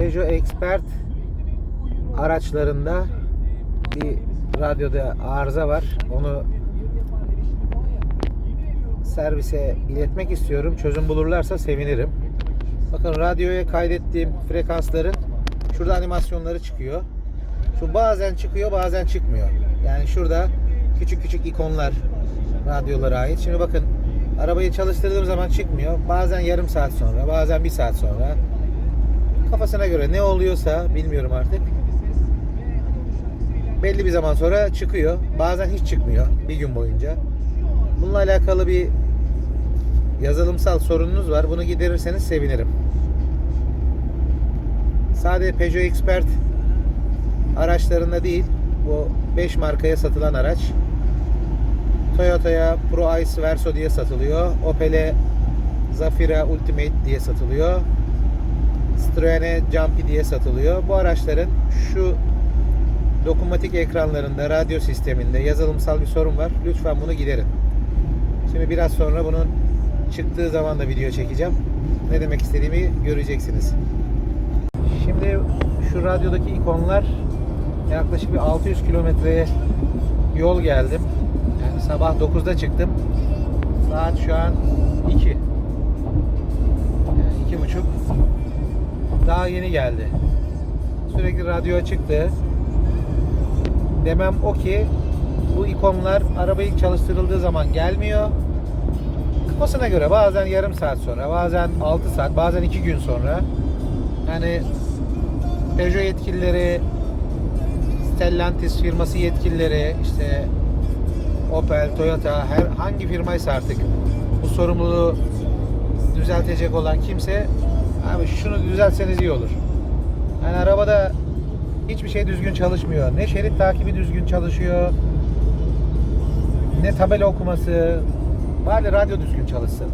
Peugeot Expert araçlarında bir radyoda arıza var. Onu servise iletmek istiyorum. Çözüm bulurlarsa sevinirim. Bakın radyoya kaydettiğim frekansların şurada animasyonları çıkıyor. Şu bazen çıkıyor bazen çıkmıyor. Yani şurada küçük küçük ikonlar radyolara ait. Şimdi bakın arabayı çalıştırdığım zaman çıkmıyor. Bazen yarım saat sonra bazen bir saat sonra. Kafasına göre ne oluyorsa bilmiyorum artık. Belli bir zaman sonra çıkıyor. Bazen hiç çıkmıyor bir gün boyunca. Bununla alakalı bir yazılımsal sorununuz var. Bunu giderirseniz sevinirim. Sadece Peugeot Expert araçlarında değil, bu 5 markaya satılan araç. Toyota'ya Pro Ice Verso diye satılıyor. Opel'e Zafira Ultimate diye satılıyor. Citroen'e Jumpy diye satılıyor. Bu araçların şu dokunmatik ekranlarında, radyo sisteminde yazılımsal bir sorun var. Lütfen bunu giderin. Şimdi biraz sonra bunun çıktığı zaman da video çekeceğim. Ne demek istediğimi göreceksiniz. Şimdi şu radyodaki ikonlar yaklaşık bir 600 kilometreye yol geldim. Yani sabah 9'da çıktım. Saat şu an 2. Daha yeni geldi. Sürekli radyo çıktı. Demem o ki bu ikonlar araba ilk çalıştırıldığı zaman gelmiyor. Kafasına göre bazen yarım saat sonra, bazen 6 saat, bazen 2 gün sonra. Yani Peugeot yetkilileri, Stellantis firması yetkilileri, işte Opel, Toyota, her hangi firmaysa artık bu sorumluluğu düzeltecek olan kimse abi şunu düzeltseniz iyi olur. Yani arabada hiçbir şey düzgün çalışmıyor. Ne şerit takibi düzgün çalışıyor. Ne tabela okuması. Bari radyo düzgün çalışsın.